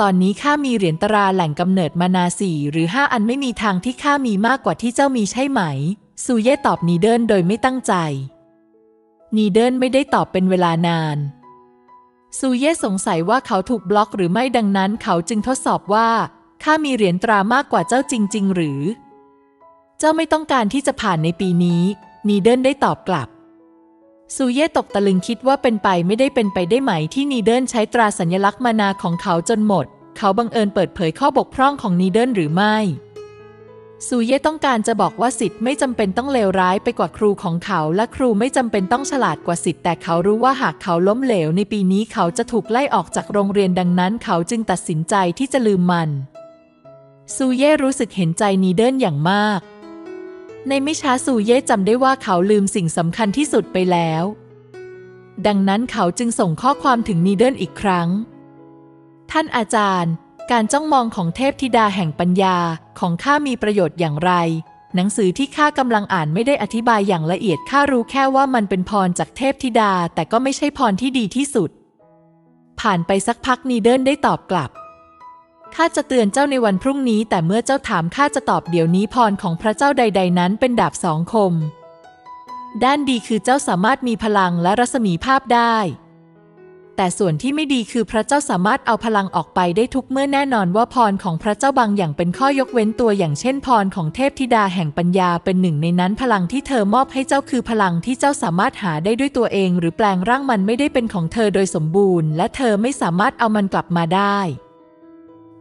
ตอนนี้ข้ามีเหรียญตราแหล่งกำเนิดมานาสี่หรือห้าอันไม่มีทางที่ข้ามีมากกว่าที่เจ้ามีใช่ไหม ซูเย่ตอบนีเดิลโดยไม่ตั้งใจ นีเดิลไม่ได้ตอบเป็นเวลานาน ซูเย่สงสัยว่าเขาถูกบล็อกหรือไม่ดังนั้น เขาจึงทดสอบว่าข้ามีเหรียญตรามากกว่าเจ้าจริง ๆ หรือ เจ้าไม่ต้องการที่จะผ่านในปีนี้ นีเดิลได้ตอบกลับ ซูเย่ตกตะลึงคิดว่าเป็นไปไม่ได้เป็นไปได้ไหมที่นีเดิลใช้ตราสัญลักษณ์มานาของเขาจนหมด เขาบังเอิญเปิดเผยข้อบกพร่องของนีเดิลหรือไม่ซูเย่ต้องการจะบอกว่าสิทธิ์ไม่จำเป็นต้องเลวร้ายไปกว่าครูของเขา และครูไม่จำเป็นต้องฉลาดกว่าสิทธิ์แต่เขารู้ว่าหากเขาล้มเหลวในปีนี้เขาจะถูกไล่ออกจากโรงเรียนดังนั้น เขาจึงตัดสินใจที่จะลืมมันซูเย่รู้สึกเห็นใจนีเดิลอย่างมาก ในไม่ช้าซูเย่จำได้ว่าเขาลืมสิ่งสำคัญที่สุดไปแล้ว ดังนั้นเขาจึงส่งข้อความถึงนีเดิลอีกครั้ง ท่านอาจารย์ การจ้องมองของเทพธิดาแห่งปัญญาของข้ามีประโยชน์อย่างไร หนังสือที่ข้ากำลังอ่านไม่ได้อธิบายอย่างละเอียดข้ารู้แค่ว่ามันเป็นพรจากเทพธิดาแต่ก็ไม่ใช่พรที่ดีที่สุด ผ่านไปสักพักนีเดิลได้ตอบกลับ ข้าจะเตือนเจ้าในวันพรุ่งนี้ แต่เมื่อเจ้าถามข้าจะตอบเดี๋ยวนี้พรของพระเจ้าใด ๆ นั้นเป็นดาบสองคม ด้านดีคือเจ้าสามารถมีพลังและรัศมีภาพได้ แต่ส่วนที่ไม่ดีคือพระเจ้าสามารถเอาพลังออกไปได้ทุกเมื่อแน่นอนว่าพรของพระเจ้าบางอย่างเป็นข้อยกเว้นตัวอย่างเช่นพรของเทพธิดาแห่งปัญญาเป็นหนึ่งในนั้น พลังที่เธอมอบให้เจ้าคือพลังที่เจ้าสามารถหาได้ด้วยตัวเอง หรือแปลงร่างมันไม่ได้เป็นของเธอโดยสมบูรณ์ และเธอไม่สามารถเอามันกลับมาได้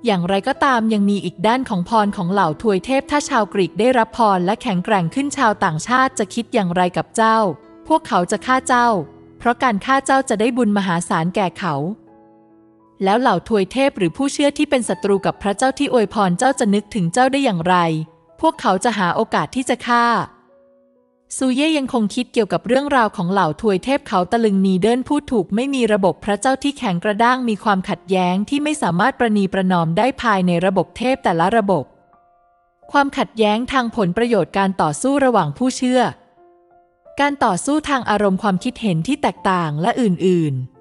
อย่างไรก็ตามยังมีอีกด้านของพรของเหล่าทวยเทพถ้าชาวกรีกได้รับพรและแข็งแกร่งขึ้นชาวต่างชาติจะคิดอย่างไรกับเจ้า พวกเขาจะฆ่าเจ้า เพราะการฆ่าเจ้าจะได้บุญมหาศาลแก่เขา แล้วเหล่าทวยเทพหรือผู้เชื่อที่เป็นศัตรูกับพระเจ้าที่อวยพรเจ้าจะนึกถึงเจ้าได้อย่างไร พวกเขาจะหาโอกาสที่จะฆ่า ซูเย่ยังคงคิดเกี่ยวกับเรื่องราวของเหล่าทวยเทพเขาตะลึงนีเดินพูดถูกไม่มีระบบพระเจ้าที่แข็งกระด้างมีความขัดแย้งที่ไม่สามารถประนีประนอมได้ภายในระบบเทพแต่ละระบบ ความขัดแย้งทางผลประโยชน์การต่อสู้ระหว่างผู้เชื่อ การต่อสู้ทางอารมณ์ความคิดเห็นที่แตกต่างและอื่นๆ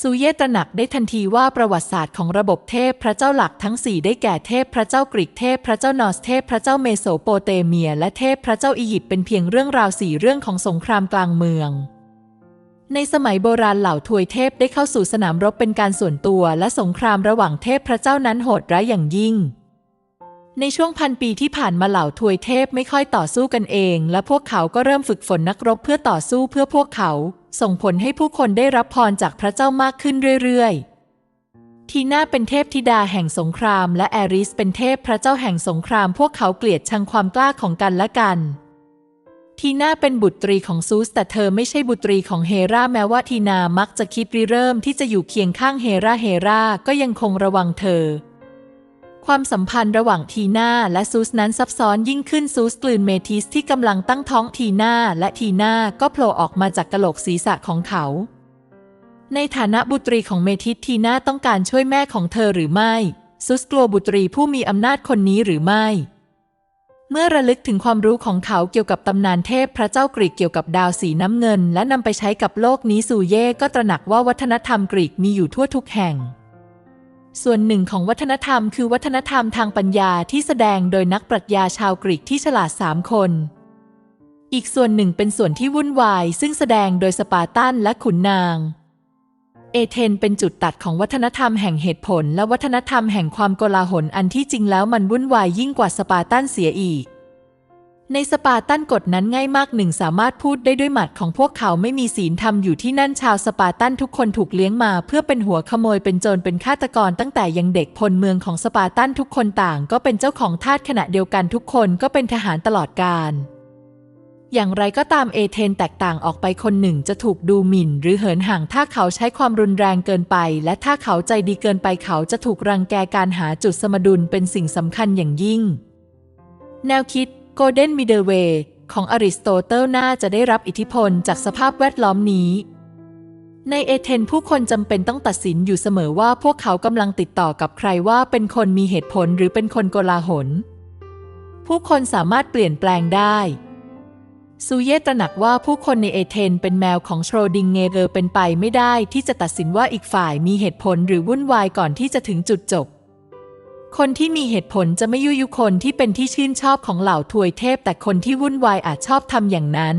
ซูเยตระหนักได้ทันทีว่าประวัติศาสตร์ของระบบเทพพระเจ้าหลักทั้งสี่ได้แก่เทพพระเจ้ากรีกเทพพระเจ้านอร์สเทพพระเจ้าเมโสโปเตเมีย และเทพพระเจ้าอียิปต์เป็นเพียงเรื่องราวสี่เรื่องของสงครามกลางเมือง ในสมัยโบราณเหล่าทวยเทพได้เข้าสู่สนามรบเป็นการส่วนตัว และสงครามระหว่างเทพพระเจ้านั้นโหดร้ายอย่างยิ่ง ในช่วงพันปีที่ผ่านมาเหล่าทวยเทพไม่ค่อยต่อสู้กันเอง และพวกเขาก็เริ่มฝึกฝนนักรบเพื่อต่อสู้เพื่อพวกเขา ส่งผลให้ผู้คนได้รับพรจากพระเจ้ามากขึ้นเรื่อยๆ ทีน่าเป็นเทพธิดาแห่งสงคราม และแอริสเป็นเทพพระเจ้าแห่งสงคราม พวกเขาเกลียดชังความกล้าของกันและกันทีน่าเป็นบุตรีของซูสแต่เธอไม่ใช่บุตรีของเฮราแม้ว่าทีนามักจะคิดริเริ่มที่จะอยู่เคียงข้างเฮราเฮราก็ยังคงระวังเธอ ความสัมพันธ์ระหว่างทีน่าและซูสนั้นซับซ้อนยิ่งขึ้นซูสกลืนเมทิสที่กำลังตั้งท้องทีน่าและทีน่าก็โผล่ออกมาจากกะโหลกศีรษะของเขา ในฐานะบุตรีของเมทิสทีน่าต้องการช่วยแม่ของเธอหรือไม่ ซูสกลัวบุตรีผู้มีอำนาจคนนี้หรือไม่ เมื่อระลึกถึงความรู้ของเขาเกี่ยวกับตำนานเทพพระเจ้ากรีกเกี่ยวกับดาวสีน้ำเงิน และนำไปใช้กับโลกนี้ซูเย่ก็ตระหนักว่าวัฒนธรรมกรีกมีอยู่ทั่วทุกแห่ง ส่วนหนึ่งของวัฒนธรรมคือวัฒนธรรมทางปัญญาที่แสดงโดยนักปรัชญาชาวกรีกที่ฉลาดสามคน อีกส่วนหนึ่งเป็นส่วนที่วุ่นวาย ซึ่งแสดงโดยสปาร์ตันและขุนนาง เอเธนเป็นจุดตัดของวัฒนธรรมแห่งเหตุผล และวัฒนธรรมแห่งความโกลาหลอันที่จริงแล้วมันวุ่นวายยิ่งกว่าสปาร์ตันเสียอีก ในสปาร์ตันกฎนั้นง่ายมากหนึ่งสามารถพูดได้ด้วยหมัดของพวกเขาไม่มีศีลธรรมอยู่ที่นั่นชาวสปาร์ตันทุกคนถูกเลี้ยงมา เพื่อเป็นหัวขโมยเป็นโจรเป็นฆาตกรตั้งแต่ยังเด็กพลเมืองของสปาร์ตันทุกคนต่างก็เป็นเจ้าของทาสขณะเดียวกันทุกคนก็เป็นทหารตลอดกาลอย่างไรก็ตามเอเธนแตกต่างออกไปคนหนึ่งจะถูกดูหมิ่น หรือเหินห่างถ้าเขาใช้ความรุนแรงเกินไป และถ้าเขาใจดีเกินไปเขาจะถูกรังแกการหาจุดสมดุลเป็นสิ่งสำคัญอย่างยิ่ง แนวคิด Golden Middle Way ของอริสโตเติลน่าจะได้รับอิทธิพลจากสภาพแวดล้อมนี้ ในเอเธนผู้คนจำเป็นต้องตัดสินอยู่เสมอว่าพวกเขากำลังติดต่อกับใครว่าเป็นคนมีเหตุผลหรือเป็นคนโกลาหล ผู้คนสามารถเปลี่ยนแปลงได้ซูเยตระหนักว่าผู้คนในเอเธนเป็นแมวของโชรดิงเงเรอเป็นไปไม่ได้ที่จะตัดสินว่าอีกฝ่ายมีเหตุผลหรือวุ่นวายก่อนที่จะถึงจุดจบ คนที่มีเหตุผลจะไม่ยุยงคนที่เป็นที่ชื่นชอบของเหล่าทวยเทพ แต่คนที่วุ่นวายอาจชอบทำอย่างนั้น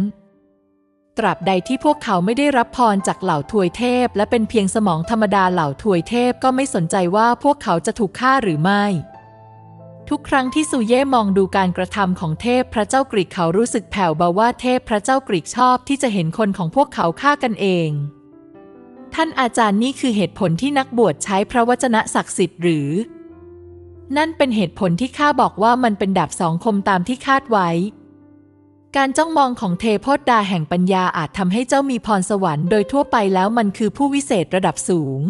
ตราบใดที่พวกเขาไม่ได้รับพรจากเหล่าทวยเทพ และเป็นเพียงสมองธรรมดาเหล่าทวยเทพก็ไม่สนใจว่าพวกเขาจะถูกฆ่าหรือไม่ ทุกครั้งที่ซูเย่มองดูการกระทำของเทพพระเจ้ากรีกเขารู้สึกแผ่วเบาว่าเทพพระเจ้ากรีกชอบที่จะเห็นคนของพวกเขาฆ่ากันเองท่านอาจารย์นี่คือเหตุผลที่นักบวชใช้พระวจนะศักดิ์สิทธิ์หรือ นั่นเป็นเหตุผลที่ข้าบอกว่ามันเป็นดาบสองคมตามที่คาดไว้ การจ้องมองของเทพดาแห่งปัญญาอาจทำให้เจ้ามีพรสวรรค์โดยทั่วไปแล้วมันคือผู้วิเศษระดับสูง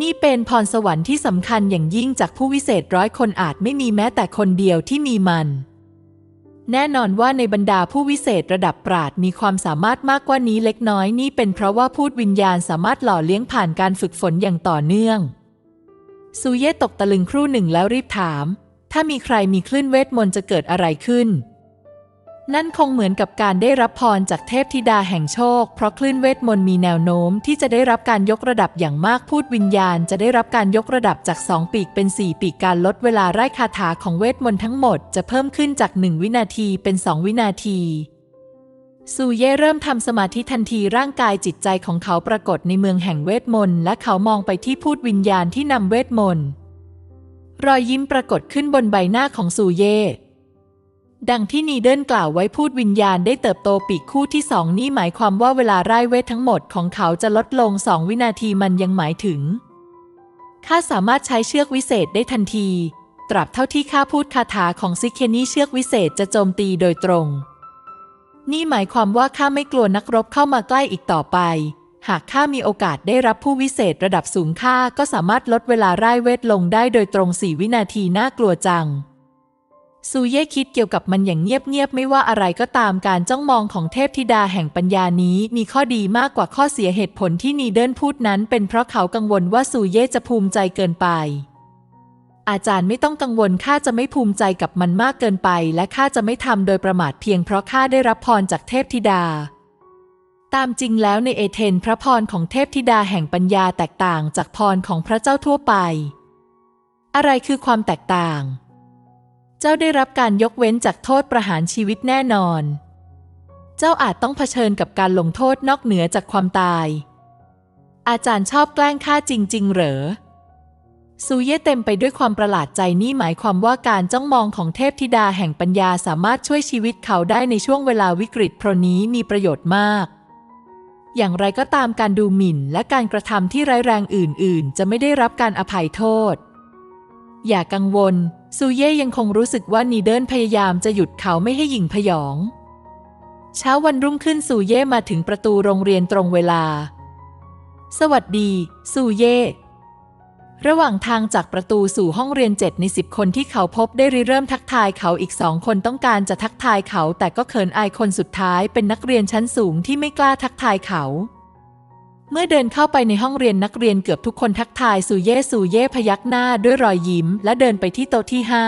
นี่เป็นพรสวรรค์ที่สำคัญอย่างยิ่งจากผู้วิเศษร้อยคนอาจไม่มีแม้แต่คนเดียวที่มีมัน แน่นอนว่าในบรรดาผู้วิเศษระดับปราดมีความสามารถมากกว่านี้เล็กน้อยนี่เป็นเพราะว่าพูดวิญญาณสามารถหล่อเลี้ยงผ่านการฝึกฝนอย่างต่อเนื่อง ซูเย่ตกตะลึงครู่หนึ่งแล้วรีบถาม ถ้ามีใครมีคลื่นเวทมนต์จะเกิดอะไรขึ้น นั่นคงเหมือนกับการได้รับพรจากเทพธิดาแห่งโชค เพราะคลื่นเวทมนต์มีแนวโน้มที่จะได้รับการยกระดับอย่างมากพูดวิญญาณ จะได้รับการยกระดับจาก 2 ปีกเป็น 4 ปีกการลดเวลาไร้คาถาของเวทมนต์ทั้งหมดจะเพิ่มขึ้นจาก 1 วินาทีเป็น 2 วินาที ซูเย่เริ่มทำสมาธิทันทีร่างกายจิตใจของเขาปรากฏในเมืองแห่งเวทมนต์และเขามองไปที่พูดวิญญาณที่นำเวทมนต์รอยยิ้มปรากฏขึ้นบนใบหน้าของซูเย่ดังที่นีเดิลกล่าวไว้พูดวิญญาณได้เติบโตปีกคู่ที่สองนี่หมายความว่าเวลาไร้เวททั้งหมดของเขาจะลดลงสองวินาทีมันยังหมายถึงข้าสามารถใช้เชือกวิเศษได้ทันที ตราบเท่าที่ข้าพูดคาถาของซิเคนี่เชือกวิเศษจะโจมตีโดยตรง นี่หมายความว่าข้าไม่กลัวนักรบเข้ามาใกล้อีกต่อไป หากข้ามีโอกาสได้รับผู้วิเศษระดับสูงข้าก็สามารถลดเวลาไร้เวทลงได้โดยตรงสี่วินาทีน่ากลัวจังซูเย่คิดเกี่ยวกับมันอย่างเงียบๆไม่ว่าอะไรก็ตามการจ้องมองของเทพธิดาแห่งปัญญานี้มีข้อดีมากกว่าข้อเสียเหตุผลที่นีเดิลพูดนั้น เป็นเพราะเขากังวลว่าซูเย่จะภูมิใจเกินไป อาจารย์ไม่ต้องกังวลข้าจะไม่ภูมิใจกับมันมากเกินไป และข้าจะไม่ทำโดยประมาทเพียงเพราะข้าได้รับพรจากเทพธิดา ตามจริงแล้วในเอเธนพระพรของเทพธิดาแห่งปัญญาแตกต่างจากพรของพระเจ้าทั่วไป อะไรคือความแตกต่าง เจ้าได้รับการยกเว้นจากโทษประหารชีวิตแน่นอน เจ้าอาจต้องเผชิญกับการลงโทษนอกเหนือจากความตาย อาจารย์ชอบแกล้งข้าจริง ๆ เหรอ ซูเย่เต็มไปด้วยความประหลาดใจนี่หมายความว่าการจ้องมองของเทพธิดาแห่งปัญญาสามารถช่วยชีวิตเขาได้ในช่วงเวลาวิกฤตเพราะนี้มีประโยชน์มาก อย่างไรก็ตามการดูหมิ่นและการกระทำที่ร้ายแรงอื่น ๆ จะไม่ได้รับการอภัยโทษ อย่ากังวล ซูเย่ยังคงรู้สึกว่านีเดิลพยายามจะหยุดเขาไม่ให้หยิ่งพยอง เช้าวันรุ่งขึ้นซูเย่มาถึงประตูโรงเรียนตรงเวลา สวัสดี ซูเย่ ระหว่างทางจากประตูสู่ห้องเรียนเจ็ดในสิบคนที่เขาพบได้ริเริ่มทักทายเขาอีกสองคนต้องการจะทักทายเขา แต่ก็เขินอายคนสุดท้ายเป็นนักเรียนชั้นสูงที่ไม่กล้าทักทายเขา เมื่อเดินเข้าไปในห้องเรียนนักเรียนเกือบทุกคนทักทายสู่เย่สู่เย่พยักหน้าด้วยรอยยิ้ม และเดินไปที่โต๊ะที่ห้า